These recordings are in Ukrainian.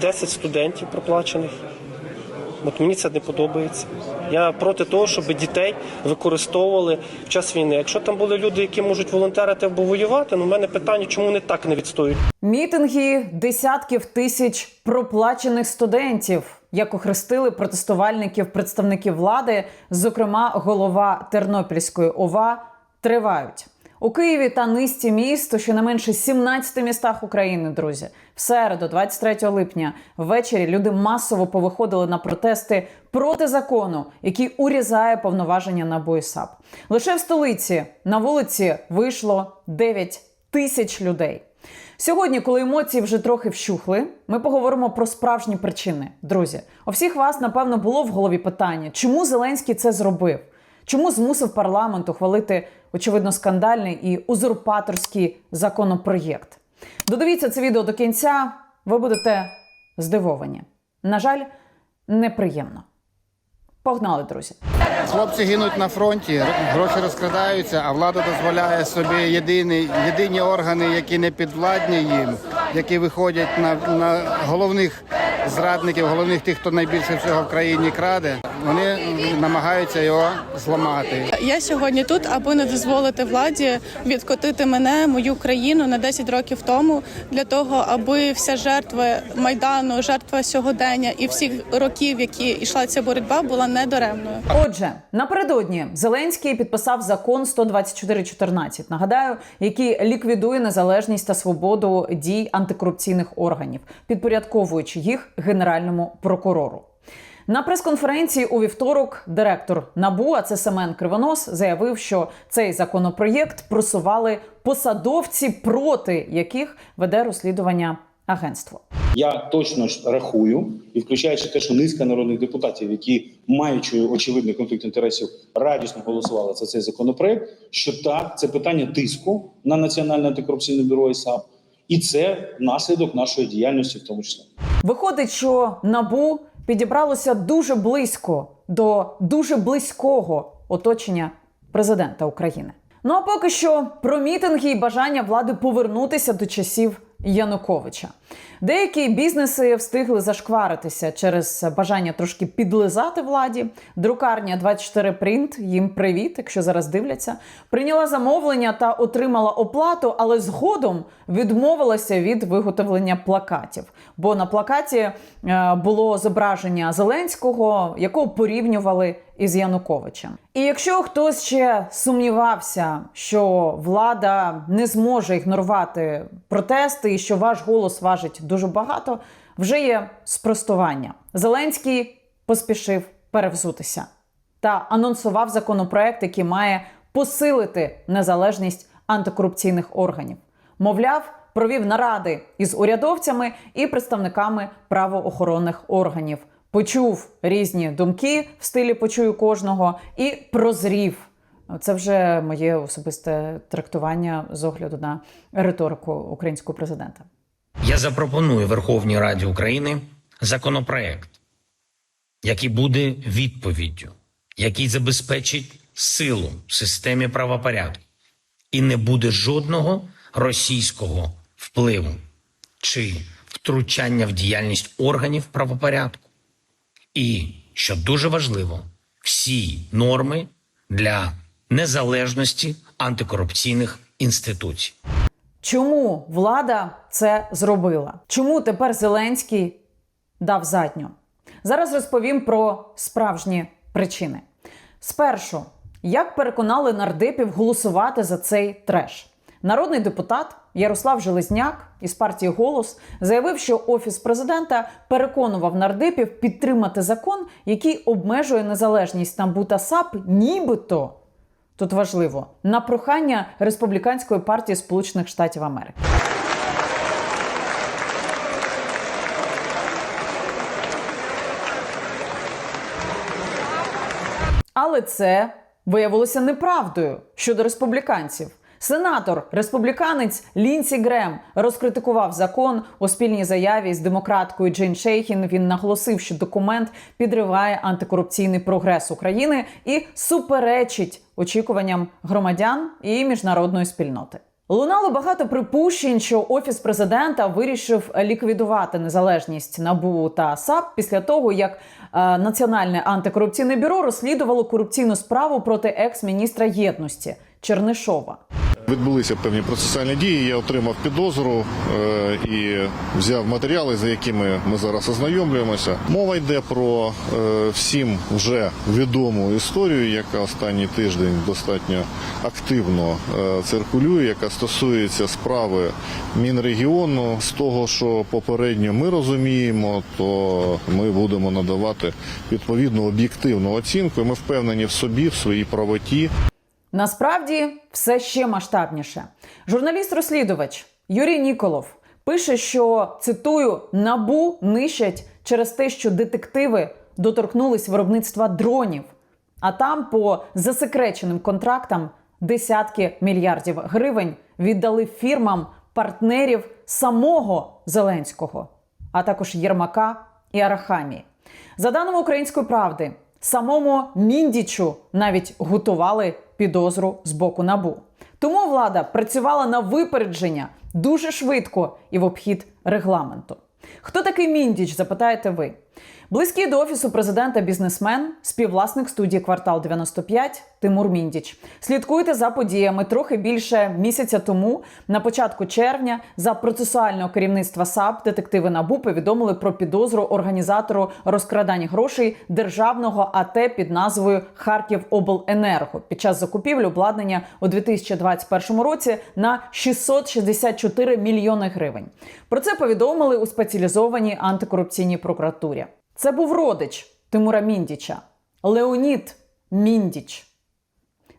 10 студентів проплачених. От мені це не подобається. Я проти того, щоб дітей використовували в час війни. Якщо там були люди, які можуть волонтерити або воювати, ну в мене питання, чому вони так не відстоюють? Мітинги десятків тисяч проплачених студентів, як охрестили протестувальників представників влади, зокрема голова Тернопільської ОВА, тривають. У Києві та низці міст щонайменше 17 містах України, друзі. В середу, 23 липня, ввечері люди масово повиходили на протести проти закону, який урізає повноваження НАБУ і. Лише в столиці на вулиці вийшло 9 тисяч людей. Сьогодні, коли емоції вже трохи вщухли, ми поговоримо про справжні причини. Друзі, у всіх вас, напевно, було в голові питання, чому Зеленський це зробив? Чому змусив парламент ухвалити, очевидно, скандальний і узурпаторський законопроєкт? Додивіться це відео до кінця, ви будете здивовані. На жаль, неприємно. Погнали, друзі. Хлопці гинуть на фронті, гроші розкрадаються, а влада дозволяє собі єдині, єдині органи, які не підвладні їм, які виходять на, на головних зрадників, головних тих, хто найбільше всього в країні краде. Вони намагаються його зламати. Я сьогодні тут, аби не дозволити владі відкотити мене, мою країну на 10 років тому, для того, аби вся жертва майдану, жертва сьогодення і всіх років, які йшла ця боротьба, була недаремною. Отже, напередодні Зеленський підписав закон 12414, нагадаю, який ліквідує незалежність та свободу дій антикорупційних органів, підпорядковуючи їх генеральному прокурору. На прес-конференції у вівторок директор НАБУ, а це Семен Кривонос, заявив, що цей законопроєкт просували посадовці, проти яких веде розслідування агентство. Я точно ж рахую, і включаючи те, що низка народних депутатів, які маючи очевидний конфлікт інтересів, радісно голосували за цей законопроект. Що так, це питання тиску на національне антикорупційне бюро і САП, і це наслідок нашої діяльності, в тому числі. Виходить, що набу підібралося дуже близько до дуже близького оточення президента України. Ну а поки що про мітинги і бажання влади повернутися до часів Януковича. Деякі бізнеси встигли зашкваритися через бажання трошки підлизати владі. Друкарня 24 Print, їм привіт, якщо зараз дивляться, прийняла замовлення та отримала оплату, але згодом відмовилася від виготовлення плакатів. Бо на плакаті е, було зображення Зеленського, якого порівнювали із Януковичем. І якщо хтось ще сумнівався, що влада не зможе ігнорувати протести і що ваш голос важить дуже багато, вже є спростування. Зеленський поспішив перевзутися та анонсував законопроект, який має посилити незалежність антикорупційних органів. Мовляв, провів наради із урядовцями і представниками правоохоронних органів. Почув різні думки в стилі почую кожного і прозрів. Це вже моє особисте трактування з огляду на риторику українського президента. Я запропоную Верховній Раді України законопроект, який буде відповіддю, який забезпечить силу в системі правопорядку, і не буде жодного російського впливу чи втручання в діяльність органів правопорядку. І, що дуже важливо, всі норми для незалежності антикорупційних інституцій. Чому влада це зробила? Чому тепер Зеленський дав задню? Зараз розповім про справжні причини. Спершу, як переконали нардепів голосувати за цей треш? Народний депутат Ярослав Железняк із партії Голос заявив, що офіс президента переконував нардепів підтримати закон, який обмежує незалежність НАБУ та САП, нібито тут важливо на прохання республіканської партії Сполучених Штатів Америки. Але це виявилося неправдою щодо республіканців. Сенатор республіканець Лінсі Грем розкритикував закон у спільній заяві з демократкою Джейн Шейхін. Він наголосив, що документ підриває антикорупційний прогрес України і суперечить очікуванням громадян і міжнародної спільноти. Лунало багато припущень, що офіс президента вирішив ліквідувати незалежність НАБУ та САП після того, як е, Національне антикорупційне бюро розслідувало корупційну справу проти екс-міністра єдності Чернишова. Відбулися певні процесуальні дії. Я отримав підозру е, і взяв матеріали, за якими ми зараз ознайомлюємося. Мова йде про е, всім вже відому історію, яка останній тиждень достатньо активно е, циркулює, яка стосується справи Мінрегіону. З того, що попередньо ми розуміємо, то ми будемо надавати відповідну об'єктивну оцінку. Ми впевнені в собі, в своїй правоті. Насправді все ще масштабніше. Журналіст-розслідувач Юрій Ніколов пише, що цитую: набу нищать через те, що детективи доторкнулись виробництва дронів, а там по засекреченим контрактам десятки мільярдів гривень віддали фірмам партнерів самого Зеленського, а також Єрмака і Арахамії. За даними української правди, самому Міндічу навіть готували підозру з боку набу. Тому влада працювала на випередження дуже швидко і в обхід регламенту. Хто такий Міндіч? Запитаєте ви. Близький до офісу президента бізнесмен, співвласник студії Квартал 95 Тимур Міндіч. Слідкуйте за подіями трохи більше місяця тому, на початку червня, за процесуального керівництва САП детективи НАБУ повідомили про підозру організатору розкрадання грошей державного АТ під назвою Харківобленерго під час закупівлі обладнання у 2021 році на 664 мільйони гривень. Про це повідомили у спеціалізованій антикорупційній прокуратурі. Це був родич Тимура Міндіча Леонід Міндіч.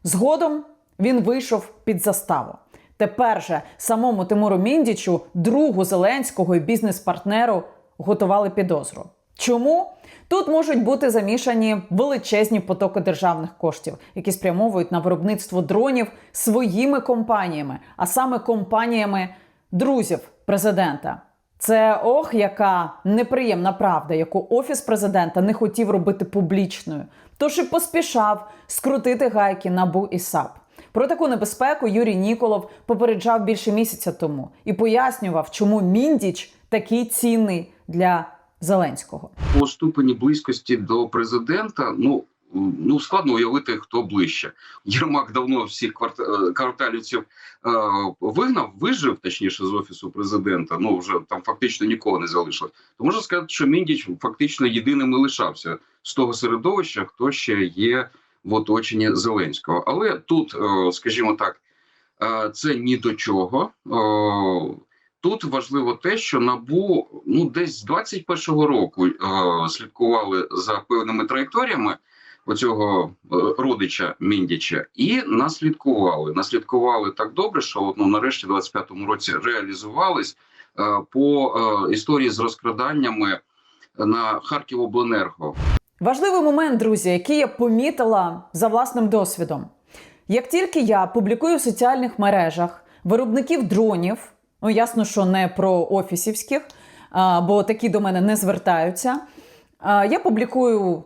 Згодом він вийшов під заставу. Тепер же самому Тимуру Міндічу, другу Зеленського і бізнес-партнеру, готували підозру. Чому? Тут можуть бути замішані величезні потоки державних коштів, які спрямовують на виробництво дронів своїми компаніями, а саме компаніями друзів президента. Це ох, яка неприємна правда, яку офіс президента не хотів робити публічною, тож і поспішав скрутити гайки НАБУ і САП. Про таку небезпеку Юрій Ніколов попереджав більше місяця тому і пояснював, чому міндіч такий цінний для Зеленського. по ступені близькості до президента, ну. Ну, складно уявити, хто ближче. Єрмак давно всіх е, кварталівців е, вигнав, вижив, точніше, з офісу президента. Ну вже там фактично нікого не залишилось. То можна сказати, що Міндіч фактично єдиним і лишався з того середовища, хто ще є в оточенні Зеленського. Але тут, е, скажімо так, е, це ні до чого. Е, Тут важливо те, що набу ну десь з 21-го року е, слідкували за певними траєкторіями оцього е, родича Міндіча, і наслідкували. Наслідкували так добре, що ну, нарешті, в 25-му році реалізувались е, по е, історії з розкраданнями на Харківобленерго. Важливий момент, друзі, який я помітила за власним досвідом. Як тільки я публікую в соціальних мережах виробників дронів, ну ясно, що не про офісівських, бо такі до мене не звертаються. Я публікую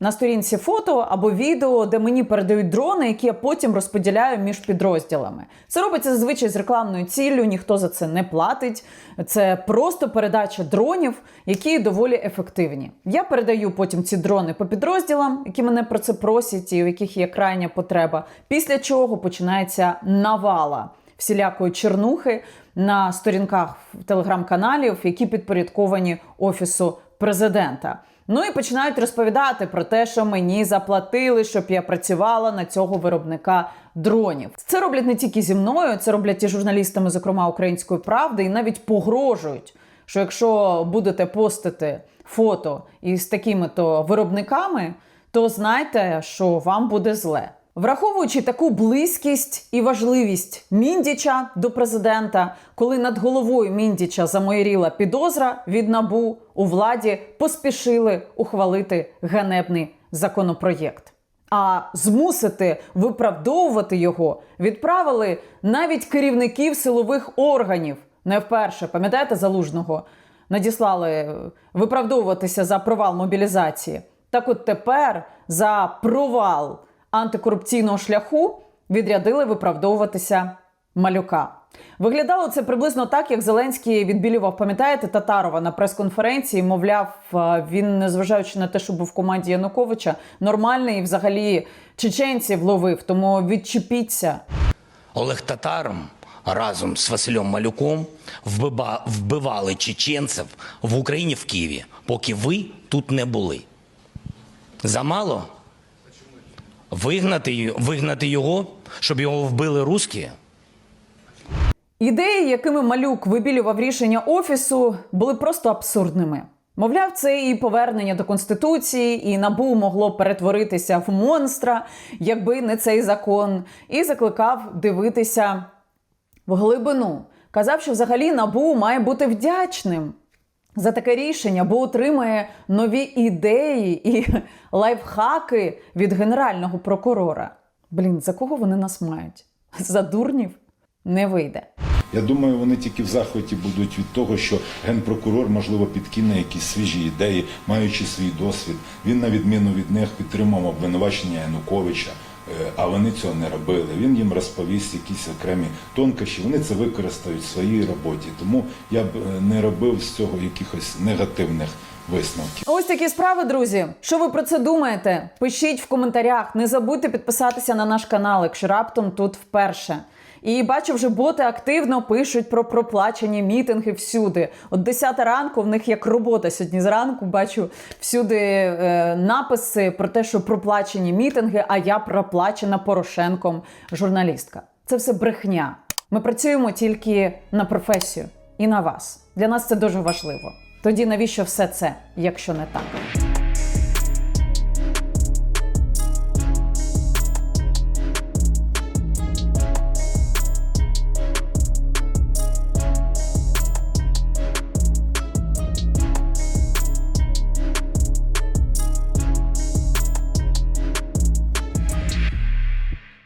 на сторінці фото або відео, де мені передають дрони, які я потім розподіляю між підрозділами. Це робиться зазвичай з рекламною ціллю, ніхто за це не платить. Це просто передача дронів, які доволі ефективні. Я передаю потім ці дрони по підрозділам, які мене про це просять, і у яких є крайня потреба. Після чого починається навала всілякої чернухи на сторінках телеграм-каналів, які підпорядковані офісу президента. Ну і починають розповідати про те, що мені заплатили, щоб я працювала на цього виробника дронів. Це роблять не тільки зі мною, це роблять і журналістами, зокрема української правди, і навіть погрожують, що якщо будете постити фото із такими то виробниками, то знайте, що вам буде зле. Враховуючи таку близькість і важливість Міндіча до президента, коли над головою Міндіча замоєріла підозра від набу, у владі поспішили ухвалити ганебний законопроєкт. А змусити виправдовувати його відправили навіть керівників силових органів. Не вперше, пам'ятаєте залужного? Надіслали е, виправдовуватися за провал мобілізації. Так от тепер за провал антикорупційного шляху відрядили виправдовуватися малюка. Виглядало це приблизно так, як Зеленський відбілював, пам'ятаєте, Татарова на прес-конференції. Мовляв, е, він, незважаючи на те, що був в команді Януковича, нормальний і взагалі чеченців ловив. Тому відчепіться. Олег Татаром разом з Василем Малюком вбива- вбивали чеченців в Україні в Києві, поки ви тут не були. Замало? Вигнати, вигнати його, щоб його вбили русські? Ідеї, якими малюк вибілював рішення офісу, були просто абсурдними. Мовляв, це і повернення до конституції, і набу могло перетворитися в монстра, якби не цей закон, і закликав дивитися в глибину. Казав, що взагалі набу має бути вдячним за таке рішення, бо отримає нові ідеї і лайфхаки від генерального прокурора. Блін, за кого вони нас мають? За дурнів не вийде. Я думаю, вони тільки в захваті будуть від того, що генпрокурор, можливо, підкине якісь свіжі ідеї, маючи свій досвід. Він, на відміну від них, підтримав обвинувачення Януковича, а вони цього не робили. Він їм розповість якісь окремі тонкощі. Вони це використають в своїй роботі. Тому я б е, не робив з цього якихось негативних висновків. Ось такі справи, друзі. Що ви про це думаєте? Пишіть в коментарях. Не забудьте підписатися на наш канал, якщо раптом тут вперше. І бачу, вже боти активно пишуть про проплачені мітинги всюди. От 10 ранку в них як робота сьогодні зранку. Бачу всюди е, написи про те, що проплачені мітинги, а я проплачена Порошенком журналістка. Це все брехня. Ми працюємо тільки на професію і на вас. Для нас це дуже важливо. Тоді навіщо все це, якщо не так?